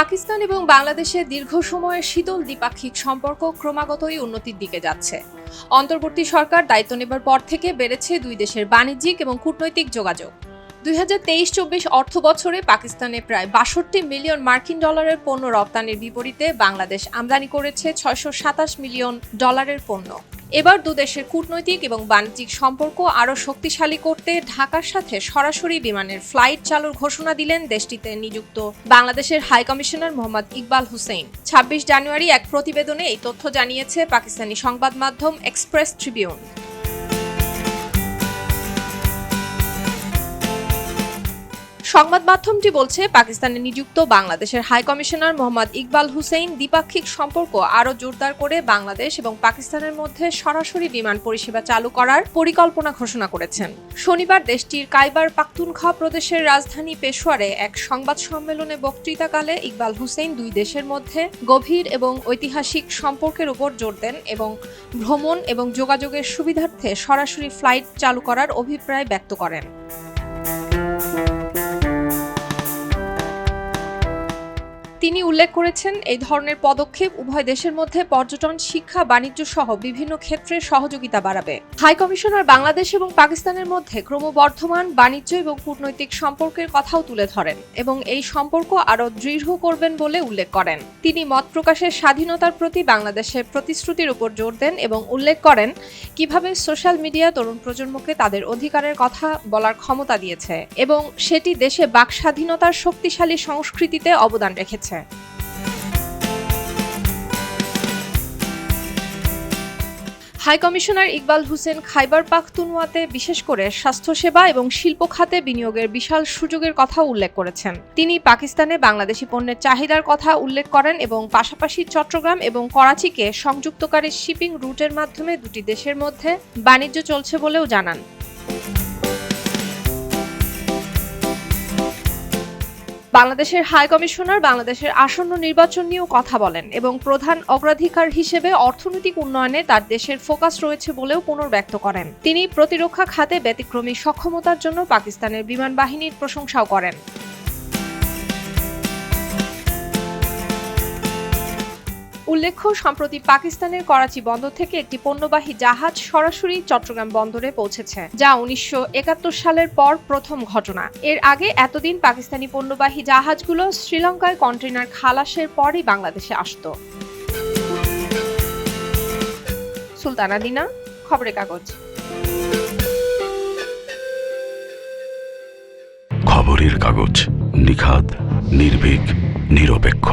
পাকিস্তান এবং বাংলাদেশের দীর্ঘ সময়ের শীতল দ্বিপাক্ষিক সম্পর্ক ক্রমাগতই উন্নতির দিকে যাচ্ছে। অন্তর্বর্তী সরকার দায়িত্ব নেবার পর থেকে বেড়েছে দুই দেশের বাণিজ্যিক এবং কূটনৈতিক যোগাযোগ। দুই হাজার তেইশ চব্বিশ অর্থ বছরে পাকিস্তানে প্রায় বাষট্টি মিলিয়ন মার্কিন ডলারের পণ্য রপ্তানির বিপরীতে বাংলাদেশ আমদানি করেছে ছয়শো সাতাশ মিলিয়ন ডলারের পণ্য। এবার দুদেশের কূটনৈতিক এবং বাণিজ্যিক সম্পর্ক আরও শক্তিশালী করতে ঢাকার সাথে সরাসরি বিমানের ফ্লাইট চালুর ঘোষণা দিলেন দেশটিতে নিযুক্ত বাংলাদেশের হাইকমিশনার মোহাম্মদ ইকবাল হুসেইন ছাব্বিশ জানুয়ারি এক প্রতিবেদনে এই তথ্য জানিয়েছে পাকিস্তানি সংবাদ মাধ্যম এক্সপ্রেস ট্রিবিউন। সংবাদ মাধ্যমটি বলছে, পাকিস্তানে নিযুক্ত বাংলাদেশের হাই কমিশনার মোহাম্মদ ইকবাল হুসেইন দ্বিপাক্ষিক সম্পর্ক আরও জোরদার করে বাংলাদেশ এবং পাকিস্তানের মধ্যে সরাসরি বিমান পরিষেবা চালু করার পরিকল্পনা ঘোষণা করেছেন। শনিবার দেশটির কাইবার পাখতুনখা প্রদেশের রাজধানী পেশোয়ারে এক সংবাদ সম্মেলনে বক্তৃতাকালে ইকবাল হুসেইন দুই দেশের মধ্যে গভীর এবং ঐতিহাসিক সম্পর্কের উপর জোর দেন এবং ভ্রমণ এবং যোগাযোগের সুবিধার্থে সরাসরি ফ্লাইট চালু করার অভিপ্রায় ব্যক্ত করেন। তিনি উল্লেখ করেছেন, এই ধরনের পদক্ষেপ উভয় দেশের মধ্যে পর্যটন, শিক্ষা, বাণিজ্য সহ বিভিন্ন ক্ষেত্রে সহযোগিতা বাড়াবে। হাই কমিশনার বাংলাদেশ এবং পাকিস্তানের মধ্যে ক্রমবর্ধমান বাণিজ্য এবং কূটনৈতিক সম্পর্কের কথাও তুলে ধরেন এবং এই সম্পর্ক আরও দৃঢ় করবেন বলে উল্লেখ করেন। তিনি মত প্রকাশের স্বাধীনতার প্রতি বাংলাদেশের প্রতিশ্রুতির উপর জোর দেন এবং উল্লেখ করেন, কীভাবে সোশ্যাল মিডিয়া তরুণ প্রজন্মকে তাদের অধিকারের কথা বলার ক্ষমতা দিয়েছে এবং সেটি দেশে বাক স্বাধীনতার শক্তিশালী সংস্কৃতিতে অবদান রেখেছে। হাই কমিশনার ইকবাল হোসেন খাইবার পাখতুনওয়াতে বিশেষ করে স্বাস্থ্যসেবা এবং শিল্প খাতে বিনিয়োগের বিশাল সুযোগের কথা উল্লেখ করেছেন। তিনি পাকিস্তানে বাংলাদেশি পণ্যের চাহিদার কথা উল্লেখ করেন এবং পাশাপাশি চট্টগ্রাম এবং করাচিকে সংযুক্তকারী শিপিং রুটের মাধ্যমে দুটি দেশের মধ্যে বাণিজ্য চলছে বলেও জানান। বাংলাদেশের হাই কমিশনার বাংলাদেশের আসন্ন নির্বাচন নিয়েও কথা বলেন এবং প্রধান অগ্রাধিকার হিসেবে অর্থনৈতিক উন্নয়নে তার দেশের ফোকাস রয়েছে বলেও পুনর্ব্যক্ত করেন। তিনি প্রতিরক্ষা খাতে ব্যতিক্রমী সক্ষমতার জন্য পাকিস্তানের বিমান বাহিনীর প্রশংসাও করেন। উল্লেখ্য, সম্প্রতি পাকিস্তানের করাচি বন্দর থেকে একটি পণ্যবাহী জাহাজ সরাসরি চট্টগ্রাম বন্দরে পৌঁছেছে, যা উনিশশো একাত্তর সালের পর প্রথম ঘটনা। এর আগে এতদিন পাকিস্তানি পণ্যবাহী জাহাজগুলো শ্রীলঙ্কায় কন্টেনার খালাসের পরই বাংলাদেশে আসত। সুলতানা দিনা, খবরের কাগজ। খবরের কাগজ, নিখাদ, নির্ভীক, নিরপেক্ষ।